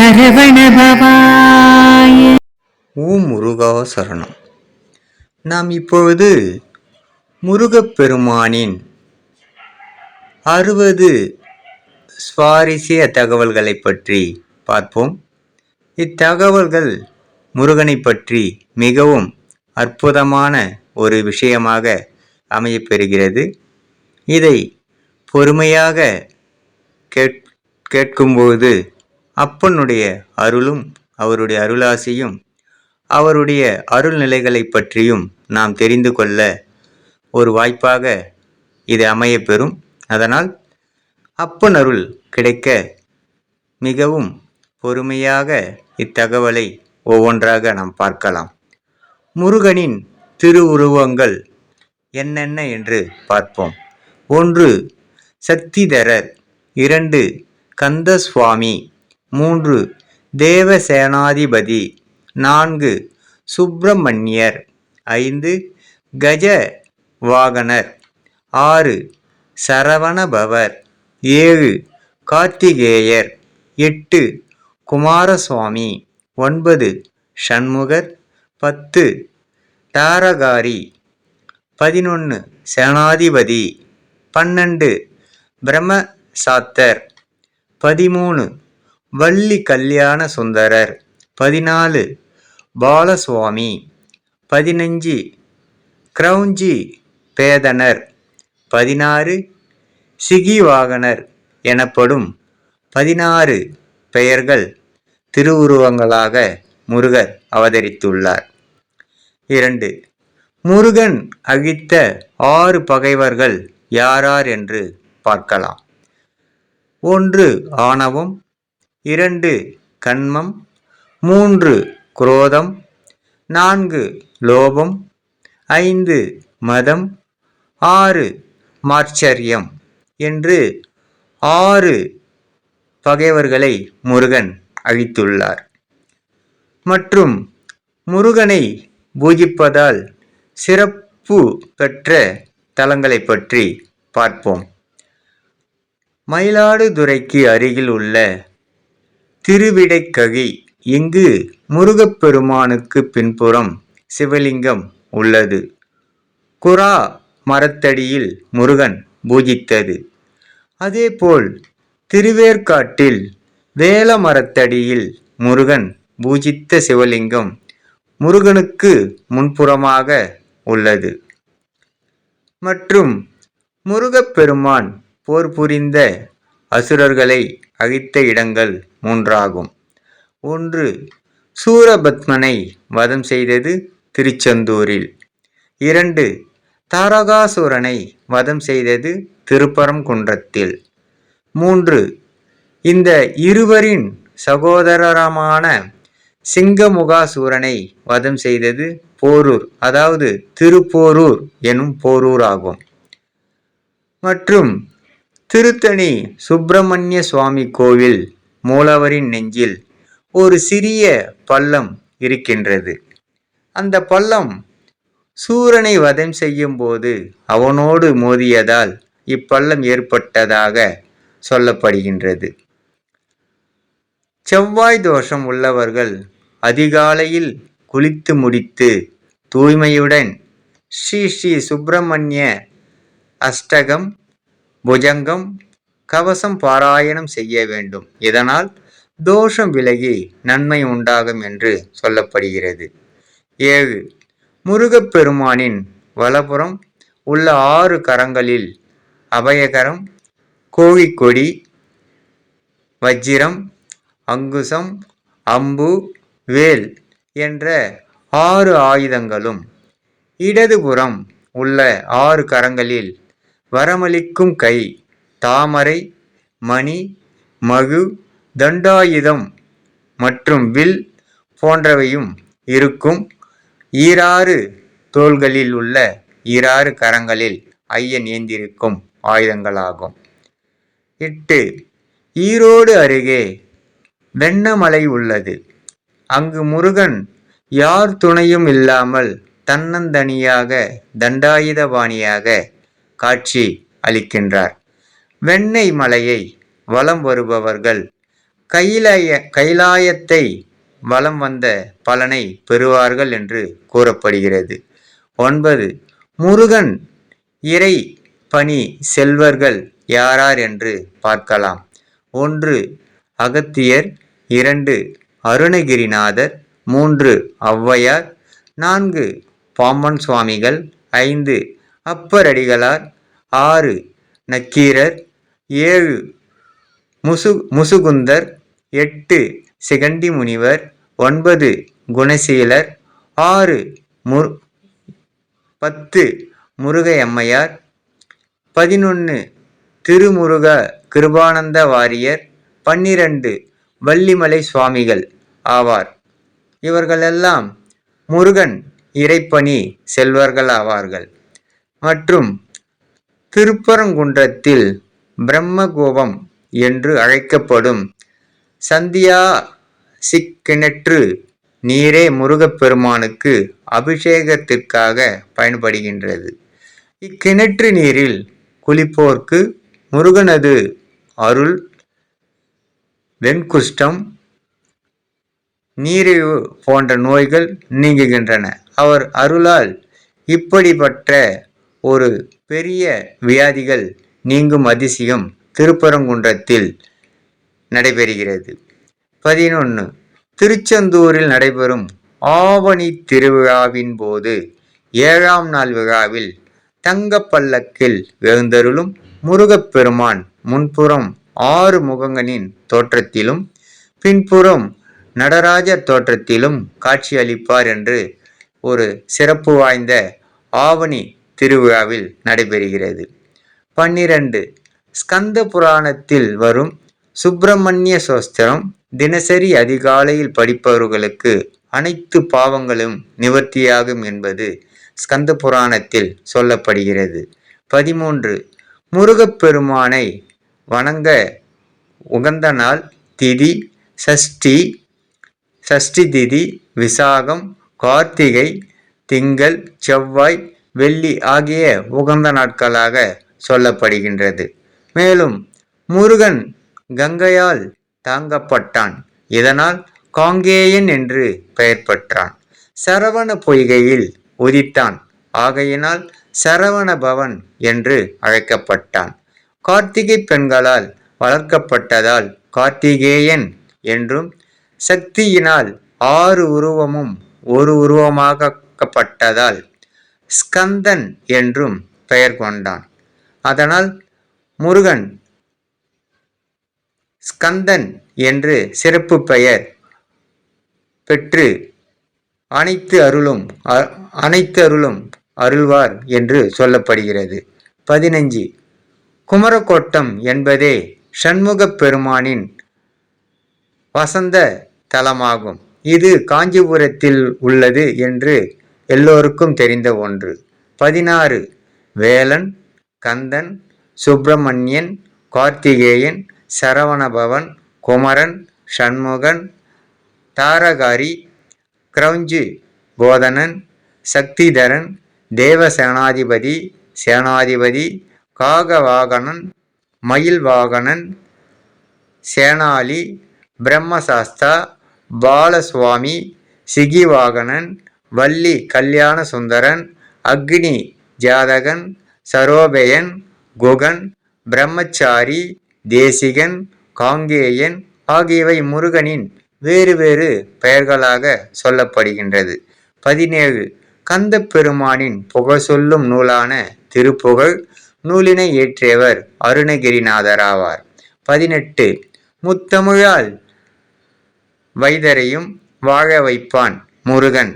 சரவணபவாய ஓம் முருகா சரணம். நாம் இப்பொழுது முருகப்பெருமானின் அறுபது சுவாரஸ்ய தகவல்களை பற்றி பார்ப்போம். இத்தகவல்கள் முருகனை பற்றி மிகவும் அற்புதமான ஒரு விஷயமாக அமையப்பெறுகிறது. இதை பொறுமையாக கேட் கேட்கும்போது அப்பனுடைய அருளும் அவருடைய அருளாசியும் அவருடைய அருள்நிலைகளை பற்றியும் நாம் தெரிந்து கொள்ள ஒரு வாய்ப்பாக இது அமையப்பெறும் அதனால் அப்பன் அருள் கிடைக்க மிகவும் பொறுமையாக இத்தகவலை ஒவ்வொன்றாக நாம் பார்க்கலாம். முருகனின் திருவுருவங்கள் என்னென்ன என்று பார்ப்போம். ஒன்று சக்திதரர். இரண்டு கந்தசுவாமி. மூன்று. தேவசேனாதிபதி. நான்கு. சுப்பிரமணியர். ஐந்து. கஜ வாகனர் ஆறு. சரவணபவர். ஏழு. கார்த்திகேயர். எட்டு. குமாரசுவாமி. ஒன்பது. ஷண்முகர் பத்து. தாரகாரி. பதினொன்று சேனாதிபதி. பன்னெண்டு. பிரம்மசாத்தர். பதிமூணு. வள்ளி கல்யாண சுந்தரர். பதினாலு. பாலசுவாமி. பதினஞ்சு. கிரௌஞ்சி பேதனர். பதினாறு. சிகிவாகனர் எனப்படும் பதினாறு பெயர்கள் திருவுருவங்களாக முருகர் அவதரித்துள்ளார். இரண்டு. முருகன் அழித்த ஆறு பகைவர்கள் யாரார் என்று பார்க்கலாம். ஒன்று ஆணவம் இரண்டு கண்மம் மூன்று குரோதம் நான்கு லோபம் ஐந்து மதம் ஆறு மாச்சரியம் என்று ஆறு பகைவர்களை முருகன் அழித்துள்ளார். மற்றும் முருகனை பூஜிப்பதால் சிறப்பு பெற்ற தலங்களை பற்றி பார்ப்போம். மயிலாடுதுறைக்கு அருகில் உள்ள திருவிடைக்கழி இங்கு முருகப்பெருமானுக்கு பின்புறம் சிவலிங்கம் உள்ளது. குரா மரத்தடியில் முருகன் பூஜித்தது. அதேபோல் திருவேற்காட்டில் வேல மரத்தடியில் முருகன் பூஜித்த சிவலிங்கம் முருகனுக்கு முன்புறமாக உள்ளது. மற்றும் முருகப்பெருமான் போர் புரிந்த அசுரர்களை அழித்த இடங்கள் மூன்றாகும். ஒன்று சூரபத்மனை வதம் செய்தது திருச்செந்தூரில். இரண்டு தாரகாசுரனை வதம் செய்தது திருப்பரங்குன்றத்தில் மூன்று இந்த இருவரின் சகோதரரமான சிங்கமுகாசூரனை வதம் செய்தது போரூர் அதாவது திருப்போரூர் எனும் போரூர் ஆகும் மற்றும் திருத்தணி சுப்பிரமணிய சுவாமி கோவில் மூலவரின் நெஞ்சில் ஒரு சிறிய பள்ளம் இருக்கின்றது. அந்த பள்ளம் சூரனை வதம் செய்யும் போது அவனோடு மோதியதால் இப்பள்ளம் ஏற்பட்டதாக சொல்லப்படுகின்றது. செவ்வாய் தோஷம் உள்ளவர்கள் அதிகாலையில் குளித்து முடித்து தூய்மையுடன் ஸ்ரீ ஸ்ரீ சுப்பிரமணிய அஷ்டகம் புஜங்கம் கவசம் பாராயணம் செய்ய வேண்டும். இதனால் தோஷம் விலகி நன்மை உண்டாகும் என்று சொல்லப்படுகிறது. ஏழு முருகப்பெருமானின் வலப்புறம் உள்ள ஆறு கரங்களில் அபயகரம் கோழிக்கொடி வஜ்ஜிரம் அங்குசம் அம்பு வேல் என்ற ஆறு ஆயுதங்களும் இடதுபுறம் உள்ள ஆறு கரங்களில் வரமளிக்கும் கை தாமரை மணி மகு தண்டாயுதம் மற்றும் வில் போன்றவையும் இருக்கும். ஈராறு தோள்களில் உள்ள ஈராறு கரங்களில் ஐயன் ஏந்திருக்கும் ஆயுதங்களாகும். எட்டு ஈரோடு அருகே வெண்ணமலை உள்ளது. அங்கு முருகன் யார் துணையும் இல்லாமல் தன்னந்தனியாக தண்டாயுதபாணியாக காட்சி அளிக்கின்றார். வெண்ணெய் மலையை வலம் வருபவர்கள் கைலாய கைலாயத்தை வலம் வந்த பலனை பெறுவார்கள் என்று கூறப்படுகிறது. ஒன்பது முருகன் இறை பணி செல்வர்கள் யாரார் என்று பார்க்கலாம். ஒன்று அகத்தியர் இரண்டு அருணகிரிநாதர் மூன்று ஔவையார் நான்கு பாம்பன் சுவாமிகள் ஐந்து அப்பரடிகளார். ஆறு நக்கீரர். ஏழு முசு முசுகுந்தர். எட்டு சிகண்டி முனிவர். ஒன்பது குணசீலர். ஆறு மு பத்து முருகையம்மையார். பதினொன்று திருமுருக கிருபானந்த வாரியர். பன்னிரண்டு வள்ளிமலை சுவாமிகள் ஆவார். இவர்களெல்லாம் முருகன் இறைப்பணி செல்வர்கள் ஆவார்கள் மற்றும் திருப்பரங்குன்றத்தில் பிரம்மகோபம் என்று அழைக்கப்படும் சந்தியா சிக்கிணற்று நீரே முருகப்பெருமானுக்கு அபிஷேகத்திற்காக பயன்படுகின்றது. இக்கிணற்று நீரில் குளிப்போர்க்கு முருகனது அருள் வெண்குஷ்டம் நீரிழிவு போன்ற நோய்கள் நீங்குகின்றன. அவர் அருளால் இப்படிப்பட்ட ஒரு பெரிய வியாதிகள் நீங்கும் அதிசயம் திருப்பரங்குன்றத்தில் நடைபெறுகிறது. பதினொன்று திருச்செந்தூரில் நடைபெறும் ஆவணி திருவிழாவின் போது ஏழாம் நாள் விழாவில் தங்கப்பல்லக்கில் எழுந்தருளும் முருகப்பெருமான் முன்புறம் ஆறு முகங்களின் தோற்றத்திலும் பின்புறம் நடராஜ தோற்றத்திலும் காட்சியளிப்பார் என்று ஒரு சிறப்பு வாய்ந்த ஆவணி திருவிழாவில் நடைபெறுகிறது. பன்னிரண்டு. ஸ்கந்த புராணத்தில் வரும் சுப்பிரமணிய சோஸ்திரம் தினசரி அதிகாலையில் படிப்பவர்களுக்கு அனைத்து பாவங்களும் நிவர்த்தியாகும் என்பது ஸ்கந்த புராணத்தில் சொல்லப்படுகிறது. பதிமூன்று. முருகப்பெருமானை வணங்க உகந்த நாள் திதி சஷ்டி சஷ்டி திதி விசாகம் கார்த்திகை திங்கள் செவ்வாய் வெள்ளி ஆகிய உகந்த நாட்களாக சொல்லப்படுகின்றது. மேலும் முருகன் கங்கையால் தாங்கப்பட்டான். இதனால் காங்கேயன் என்று பெயர் பெற்றான். சரவண பொய்கையில் உதித்தான். ஆகையினால் சரவண பவன் என்று அழைக்கப்பட்டான். கார்த்திகை பெண்களால் வளர்க்கப்பட்டதால் கார்த்திகேயன் என்றும் சக்தியினால் ஆறு உருவமும் ஒரு உருவமாக்கப்பட்டதால் ஸ்கந்தன் என்றும் பெயர் கொண்டான். அதனால் முருகன் ஸ்கந்தன் என்று சிறப்பு பெயர் பெற்று அனைத்து அருளும் அ- அனைத்து அருளும் அருள்வார் என்று சொல்லப்படுகிறது. பதினஞ்சு குமரக்கோட்டம் என்பதே சண்முகப் பெருமானின் வசந்த தலமாகும். இது காஞ்சிபுரத்தில் உள்ளது என்று எல்லோருக்கும் தெரிந்த ஒன்று. பதினாறு. வேலன் கந்தன் சுப்பிரமணியன் கார்த்திகேயன் சரவணபவன் குமரன் சண்முகன் தாரகாரி கிரௌஞ்சு போதனன் சக்திதரன் தேவசேனாதிபதி சேனாதிபதி காகவாகனன் மயில்வாகனன் சேனாலி பிரம்மசாஸ்தா பாலசுவாமி சிகிவாகனன் வள்ளி கல்யாண சுந்தரன் அக்னி ஜாதகன் சரோபயன் குகன் பிரம்மச்சாரி தேசிகன் காங்கேயன் ஆகியவை முருகனின் வேறு வேறு பெயர்களாக சொல்லப்படுகின்றது. பதினேழு. கந்த பெருமானின் புகழ் சொல்லும் நூலான திருப்புகழ் நூலினை இயற்றியவர் அருணகிரிநாதர் ஆவார் பதினெட்டு. முத்தமிழால் வைதரையும் வாழ வைப்பான் முருகன்.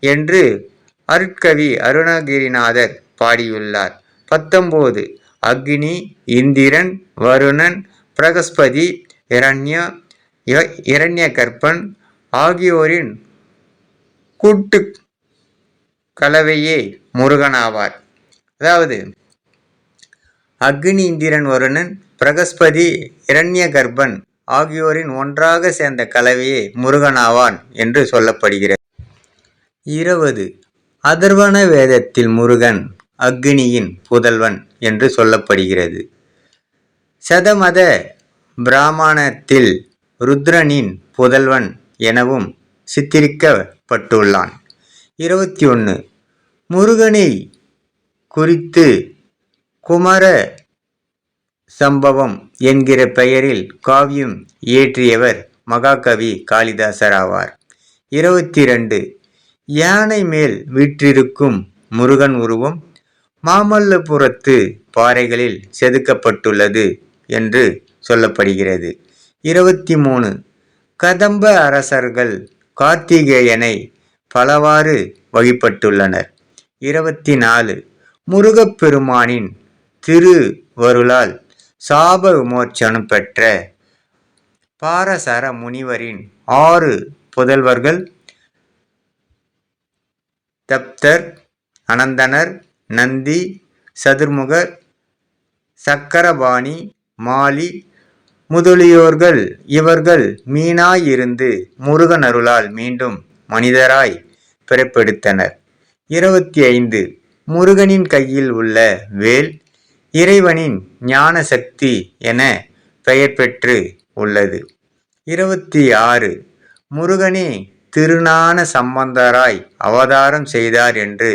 என்று அருட்கவி அருணகிரிநாதர் பாடியுள்ளார். பத்தொம்போது அக்னி இந்திரன் வருணன் பிரகஸ்பதி இரண்யா இ- இரண்யகற்பன் ஆகியோரின் கூட்டு கலவையே முருகனாவார். அதாவது அக்னி இந்திரன் வருணன் பிரகஸ்பதி இரண்ய கர்ப்பன் ஆகியோரின் ஒன்றாக சேர்ந்த கலவையே முருகனாவான் என்று சொல்லப்படுகிறது. இருபது. அதர்வண வேதத்தில் முருகன் அக்னியின் புதல்வன் என்று சொல்லப்படுகிறது. சதமத பிராமணத்தில் ருத்ரனின் புதல்வன் எனவும் சித்தரிக்கப்பட்டுள்ளான். இருபத்தி ஒன்று. முருகனை குறித்து குமர சம்பவம் என்கிற பெயரில் காவியம் இயற்றியவர் மகாகவி காளிதாசர் ஆவார் இருபத்தி ரெண்டு யானை மேல் வீற்றிருக்கும் முருகன் உருவம் மாமல்லபுரத்து பாறைகளில் செதுக்கப்பட்டுள்ளது என்று சொல்லப்படுகிறது. இருபத்தி மூணு கதம்ப அரசர்கள் கார்த்திகேயனை பலவாறு வழிபட்டுள்ளனர். இருபத்தி நாலு முருகப்பெருமானின் திருவருளால் சாப விமோச்சனம் பெற்ற பாரசர முனிவரின் ஆறு புதல்வர்கள் தப்தர் அனந்தனர் நந்தி சதுர்முகர் சக்கரபாணி மாலி முதலியோர்கள். இவர்கள் மீனாயிருந்து முருகன் அருளால் மீண்டும் மனிதராய் பிறப்பெடுத்தனர். இருபத்தி ஐந்து முருகனின் கையில் உள்ள வேல் இறைவனின் ஞான சக்தி என பெயர் பெற்று உள்ளது. இருபத்தி ஆறு. முருகனே திருநான சம்பந்தராய் அவதாரம் செய்தார் என்று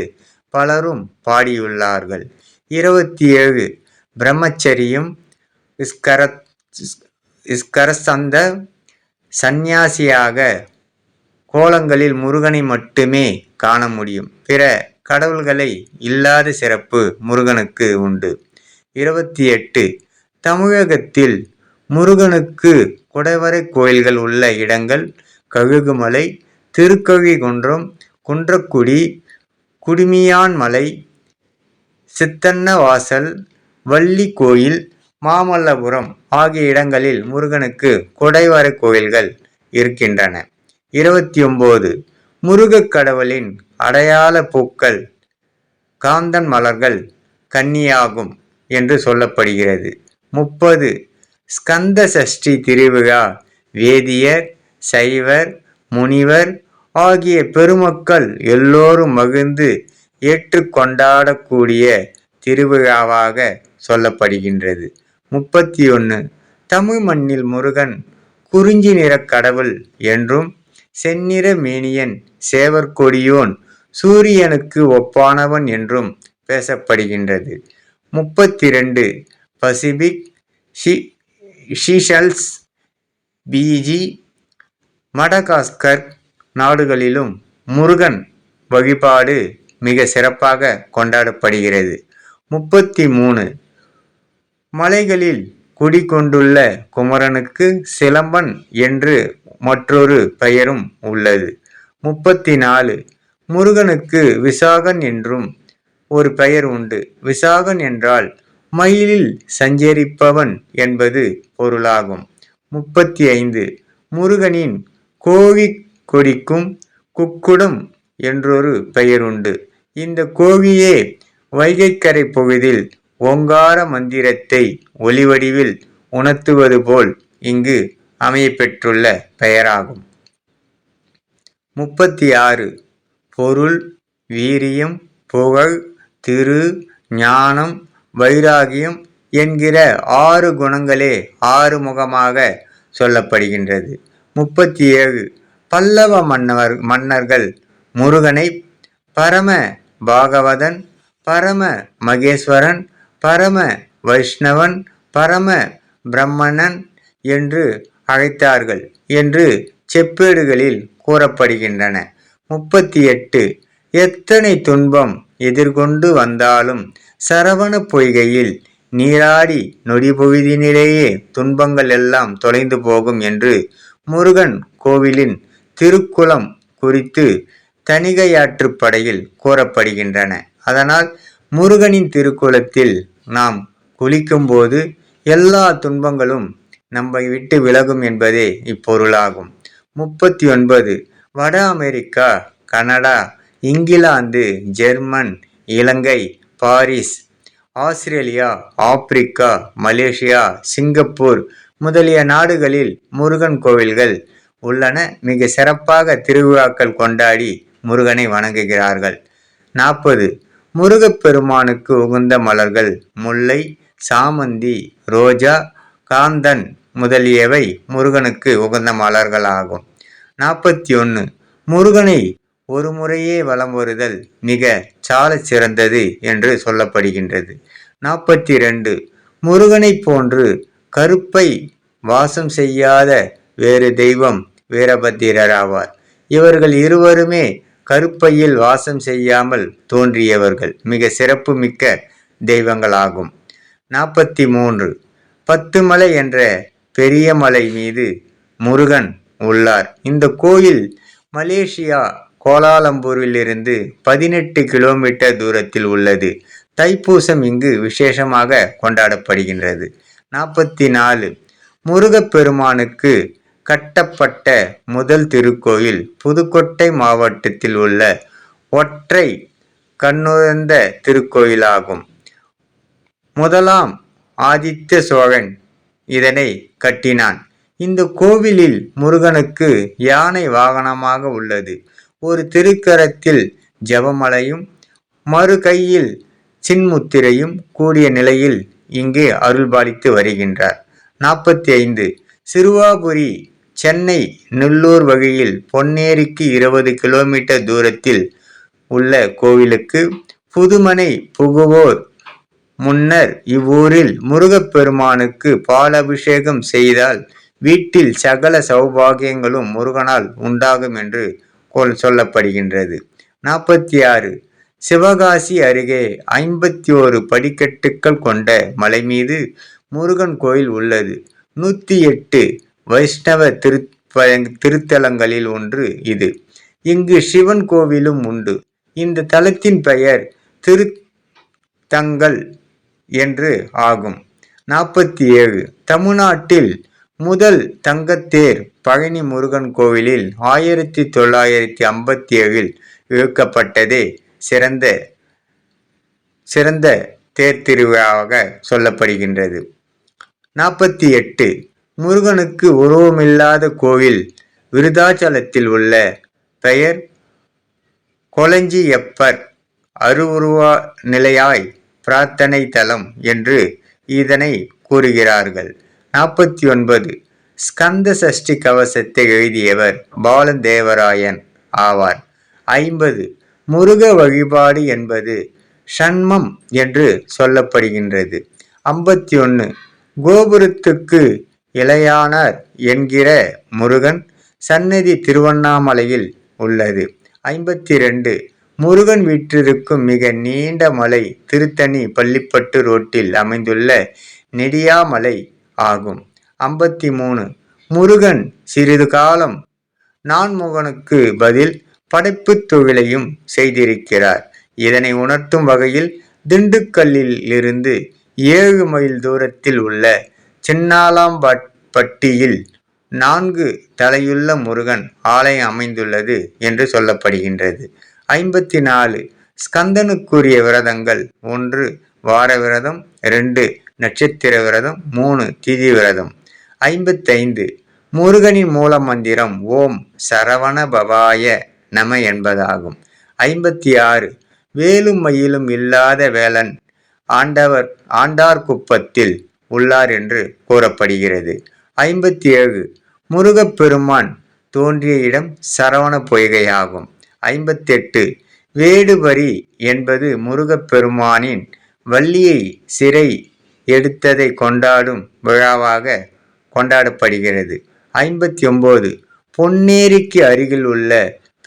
பலரும் பாடியுள்ளார்கள். இருபத்தி ஏழு பிரம்மச்சரியும் ஸ்கர ஸ்கரசந்த சந்நியாசியாக கோலங்களில் முருகனை மட்டுமே காண முடியும். பிற கடவுள்களை இல்லாத சிறப்பு முருகனுக்கு உண்டு. இருபத்தி எட்டு தமிழகத்தில் முருகனுக்கு குடைவரை கோயில்கள் உள்ள இடங்கள் கழுகுமலை திருக்கழிகுன்றம் குன்றக்குடி குடுமியான்மலை சித்தன்னவாசல் வள்ளி கோயில் மாமல்லபுரம் ஆகிய இடங்களில் முருகனுக்கு குடைவரை கோயில்கள் இருக்கின்றன. இருபத்தி ஒன்பது முருகக் கடவுளின் அடையாள பூக்கள் காந்தன் மலர்கள் கன்னியாகும் என்று சொல்லப்படுகிறது. முப்பது ஸ்கந்த சஷ்டி திருவிழா வேதியர் சைவர் முனிவர் ஆகிய பெருமக்கள் எல்லோரும் மகிழ்ந்து ஏற்றுக்கொண்டாடக்கூடிய திருவிழாவாக சொல்லப்படுகின்றது. முப்பத்தி ஒன்று தமிழ் மண்ணில் முருகன் குறிஞ்சி நிற கடவுள் என்றும் செந்நிற மேனியன் சேவற்கொடியோன் சூரியனுக்கு ஒப்பானவன் என்றும் பேசப்படுகின்றது. முப்பத்தி ரெண்டு பசிபிக் ஷீஷல்ஸ் பிஜி மடகாஸ்கர் நாடுகளிலும் முருகன் வழிபாடு மிக சிறப்பாக கொண்டாடப்படுகிறது. முப்பத்தி மூணு மலைகளில் குடிகொண்டுள்ள குமரனுக்கு சிலம்பன் என்று மற்றொரு பெயரும் உள்ளது. முப்பத்தி நாலு முருகனுக்கு விசாகன் என்றும் ஒரு பெயர் உண்டு. விசாகன் என்றால் மயிலில் சஞ்சரிப்பவன் என்பது பொருளாகும். முப்பத்தி ஐந்து முருகனின் கோழி கொடிக்கும் குக்குடம் என்றொரு பெயர் உண்டு இந்த கோழியே வைகைக்கரை பகுதியில் ஓங்கார மந்திரத்தை ஒலிவடிவில் உணர்த்துவது போல் இங்கு அமையப்பெற்றுள்ள பெயராகும். முப்பத்தி ஆறு பொருள் வீரியம் புகழ் திரு ஞானம் வைராகியம் என்கிற ஆறு குணங்களே ஆறு முகமாக சொல்லப்படுகின்றது. முப்பத்தி ஏழு. பல்லவ மன்னவர் மன்னர்கள் முருகனை பரம பாகவதன் பரம மகேஸ்வரன் பரம வைஷ்ணவன் பரம பிரம்மணன் என்று அழைத்தார்கள் என்று செப்பேடுகளில் கூறப்படுகின்றன. முப்பத்தி எட்டு. எத்தனை துன்பம் எதிர்கொண்டு வந்தாலும் சரவண பொய்கையில் நீராடி நொடி பொழுதினிலேயே துன்பங்கள் எல்லாம் தொலைந்து போகும் என்று முருகன் கோவிலின் திருக்குளம் குறித்து தணிகையாற்றுப்படையில் கூறப்படுகின்றன. அதனால் முருகனின் திருக்குளத்தில் நாம் குளிக்கும்போது எல்லா துன்பங்களும் நம்மை விட்டு விலகும் என்பதே இப்பொருளாகும். முப்பத்தி ஒன்பது வட America Canada England German Ilangai Paris Australia Africa Malaysia Singapore முதலிய நாடுகளில் முருகன் கோவில்கள் உள்ளன. மிக சிறப்பாக திருவிழாக்கள் கொண்டாடி முருகனை வணங்குகிறார்கள். நாற்பது. முருகப்பெருமானுக்கு உகந்த மலர்கள் முல்லை சாமந்தி ரோஜா காந்தன் முதலியவை முருகனுக்கு உகந்த மலர்களாகும். நாற்பத்தி ஒன்று முருகனை ஒரு முறையே வலம் வருதல் மிக சால சிறந்தது என்று சொல்லப்படுகின்றது. நாற்பத்தி ரெண்டு முருகனைப் போன்று கருப்பை வாசம் செய்யாத வேறு தெய்வம் வீரபத்திரர் ஆவார் இவர்கள் இருவருமே கருப்பையில் வாசம் செய்யாமல் தோன்றியவர்கள். மிக சிறப்பு மிக்க தெய்வங்களாகும். நாற்பத்தி மூன்று பத்து மலை என்ற பெரிய மலை மீது முருகன் உள்ளார். இந்த கோயில் மலேசியா கோலாலம்பூரிலிருந்து பதினெட்டு கிலோமீட்டர் தூரத்தில் உள்ளது. தைப்பூசம் இங்கு விசேஷமாக கொண்டாடப்படுகின்றது. நாற்பத்தி நாலு முருகப்பெருமானுக்கு கட்டப்பட்ட முதல் திருக்கோயில் புதுக்கோட்டை மாவட்டத்தில் உள்ள ஒற்றை கண்ணுறந்த திருக்கோயிலாகும். முதலாம் ஆதித்ய சோழன் இதனை கட்டினான். இந்த கோவிலில் முருகனுக்கு யானை வாகனமாக உள்ளது. ஒரு திருக்கரத்தில் ஜெபமலையும் மறு கையில் சின்முத்திரையும் கூடிய நிலையில் இங்கே அருள்பாலித்து வருகின்றார். நாற்பத்தி ஐந்து சிறுவாபுரி சென்னை நெல்லூர் வகையில் பொன்னேரிக்கு இருபது கிலோமீட்டர் தூரத்தில் உள்ள கோவிலுக்கு புதுமனை புகுவோர் முன்னர் இவ்வூரில் முருகப்பெருமானுக்கு பாலபிஷேகம் செய்தால் வீட்டில் சகல சௌபாகியங்களும் முருகனால் உண்டாகும் என்று கொல் சொல்லப்படுகின்றது. நாற்பத்தி ஆறு. சிவகாசி அருகே ஐம்பத்தி ஓரு படிக்கட்டுக்கள் கொண்ட மலை மீது முருகன் கோயில் உள்ளது. நூற்றி எட்டு வைஷ்ணவ திரு திருத்தலங்களில் ஒன்று இது. இங்கு சிவன் கோவிலும் உண்டு. இந்த தலத்தின் பெயர் திருத்தங்கள் என்று ஆகும். நாற்பத்தி ஏழு தமிழ்நாட்டில் முதல் தங்கத்தேர் பழனி முருகன் கோவிலில் ஆயிரத்தி தொள்ளாயிரத்தி ஐம்பத்தி ஏழில் இழுக்கப்பட்டதே. சிறந்த சிறந்த தேர் திருவிழாவாக சொல்லப்படுகின்றது. நாற்பத்தி எட்டு. முருகனுக்கு உருவமில்லாத கோவில் விருதாச்சலத்தில் உள்ள பெயர் கொலஞ்சியப்பர் அருவுருவா நிலையாய் பிரார்த்தனை தலம் என்று இதனை கூறுகிறார்கள். நாற்பத்தி ஒன்பது. ஸ்கந்த சஷ்டி கவசத்தை எழுதியவர் பாலதேவராயன் ஆவார். ஐம்பது. முருக வழிபாடு என்பது ஷண்மம் என்று சொல்லப்படுகின்றது. ஐம்பத்தி ஒன்று கோபுரத்துக்கு இளையானார் என்கிற முருகன் சன்னதி திருவண்ணாமலையில் உள்ளது. ஐம்பத்தி ரெண்டு முருகன் வீற்றிருக்கும் மிக நீண்ட மலை திருத்தணி பள்ளிப்பட்டு ரோட்டில் அமைந்துள்ள நெடியாமலை ஆகும். ஐம்பத்தி மூணு முருகன் சிறிது காலம் நான்முகனுக்கு பதில் படைப்பு தொழிலையும் செய்திருக்கிறார். இதனை உணர்த்தும் வகையில் திண்டுக்கல்லில் இருந்து ஏழு மைல் தூரத்தில் உள்ள சின்னாலாம்பட்டியில் நான்கு தலையுள்ள முருகன் ஆலயம் அமைந்துள்ளது என்று சொல்லப்படுகின்றது. ஐம்பத்தி நாலு ஸ்கந்தனுக்குரிய விரதங்கள் ஒன்று வார விரதம் ரெண்டு நட்சத்திர விரதம் மூணு திதி விரதம். ஐம்பத்தைந்து முருகனின் மூல மந்திரம் ஓம் சரவண பவாய நம என்பதாகும். ஐம்பத்தி ஆறு வேலும் மயிலும் இல்லாத வேலன் ஆண்டவர் ஆண்டார் குப்பத்தில் உள்ளார் என்று கூறப்படுகிறது. ஐம்பத்தி ஏழு முருகப்பெருமான் தோன்றிய இடம் சரவண பொய்கையாகும். ஐம்பத்தெட்டு. வேடுபரி என்பது முருகப்பெருமானின் வள்ளியை சிறை எடுத்ததை கொண்டாடும் விழாவாக கொண்டாடப்படுகிறது. ஐம்பத்தி ஒம்பது பொன்னேரிக்கு அருகில் உள்ள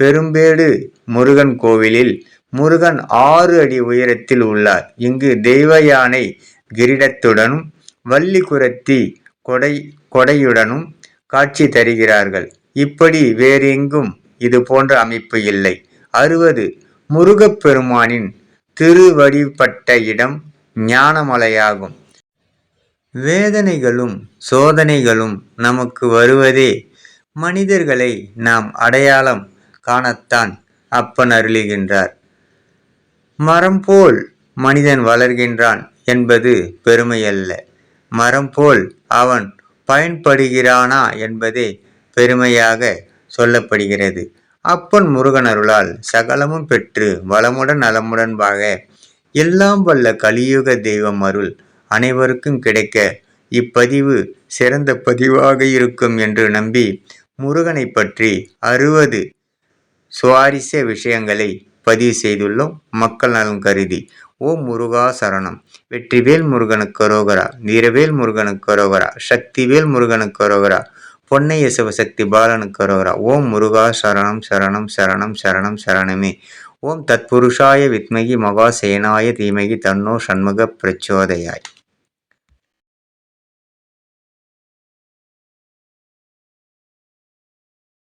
பெரும்பேடு முருகன் கோவிலில் முருகன் ஆறு அடி உயரத்தில் உள்ளார். இங்கு தெய்வ யானை கிரீடத்துடனும் வள்ளி குரத்தி கொடை கொடையுடனும் காட்சி தருகிறார்கள். இப்படி வேறெங்கும் இது போன்ற அமைப்பு இல்லை. அறுபது. முருகப்பெருமானின் திருவடிப்பட்ட இடம் ஞானமலையாகும். வேதனைகளும் சோதனைகளும் நமக்கு வருவதே மனிதர்களை நாம் அடையாளம் காணத்தான் அப்பன் அருளுகின்றார். மரம் போல் மனிதன் வளர்கின்றான் என்பது பெருமையல்ல. மரம் போல் அவன் பயன்படுகிறானா என்பதே பெருமையாக சொல்லப்படுகிறது. அப்பன் முருகன் அருளால் சகலமும் பெற்று வளமுடன் நலமுடன் வாழ எல்லாம் வல்ல கலியுக தெய்வம் அருள் அனைவருக்கும் கிடைக்க இப்பதிவு சிறந்த பதிவாக இருக்கும் என்று நம்பி முருகனை பற்றி அறுபது சுவாரஸ்ய விஷயங்களை பதிவு செய்துள்ளோம். மக்கள் நலன் கருதி. ஓம் முருகா சரணம். வெற்றிவேல் முருகனுக்கு ரோகரா வீரவேல் முருகனுக்கு ரோகரா சக்திவேல் முருகனுக்கு ரோகரா பொன்னைய சிவசக்தி பாலனுக்கு ரோகரா ஓம் முருகா சரணம் சரணம் சரணம் சரணம் சரணமே. ஓம் தத்புருஷாய வித்மகி மகா சேனாய தீமகி தன்னோ சண்முக பிரச்சோதயாய்.